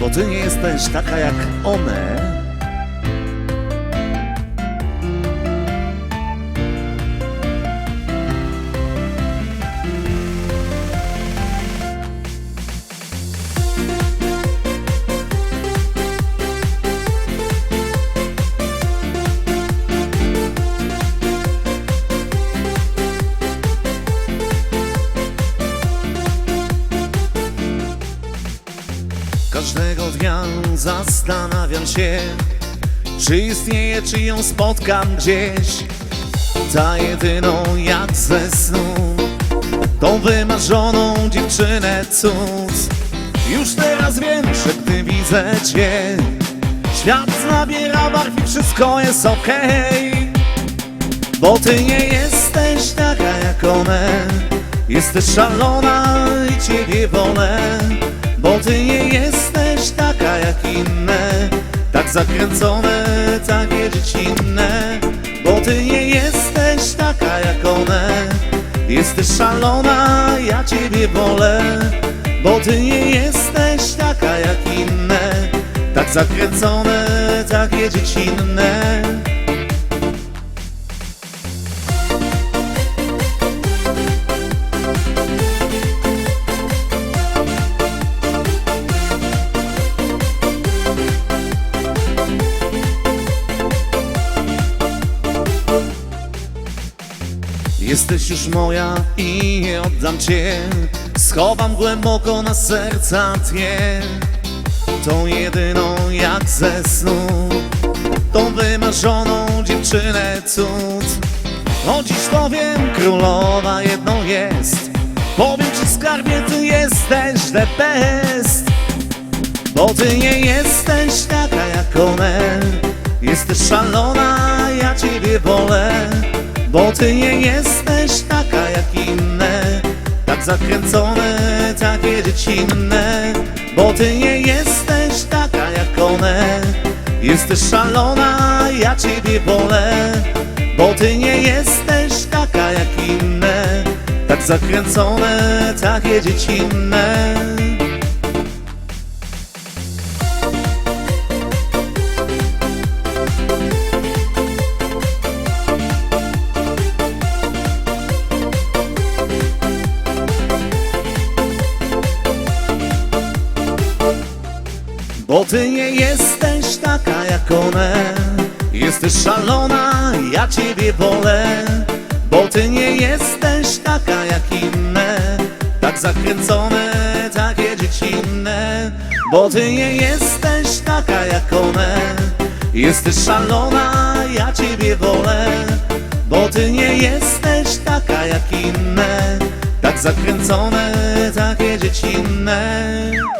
bo ty nie jesteś taka jak one. Zastanawiam się, czy istnieje, czy ją spotkam gdzieś. Ta jedyną jak ze snu, tą wymarzoną dziewczynę cud. Już teraz wiem, że gdy widzę cię, świat nabiera barw i wszystko jest okej. Bo ty nie jesteś taka jak one Jesteś szalona i ciebie wolę Bo ty nie zakręcone, takie dziecinne Bo ty nie jesteś taka jak one. Jesteś szalona, ja ciebie wolę Bo ty nie jesteś taka jak inne. Tak zakręcone, takie dziecinne Jesteś już moja i nie oddam cię. Schowam głęboko na serca tnie. Tą jedyną jak ze snu. Tą wymarzoną dziewczynę cud. O dziś to wiem, królowa jedną jest. Powiem ci skarbie, ty jesteś the best. Bo ty nie jesteś taka jak one. Jesteś szalona, ja ciebie wolę Bo ty nie jesteś taka jak inne Tak zakręcone, takie dziecinne Bo ty nie jesteś taka jak one. Jesteś szalona, ja ciebie wolę. Bo ty nie jesteś taka jak inne Tak zakręcone, takie dziecinne Bo ty nie jesteś taka jak one. Jesteś szalona, ja ciebie wolę. Bo ty nie jesteś taka jak inne. Tak zakręcone, takie dziecinne. Bo ty nie jesteś taka jak one. Jesteś szalona, ja ciebie wolę. Bo ty nie jesteś taka jak inne. Tak zakręcone, takie dziecinne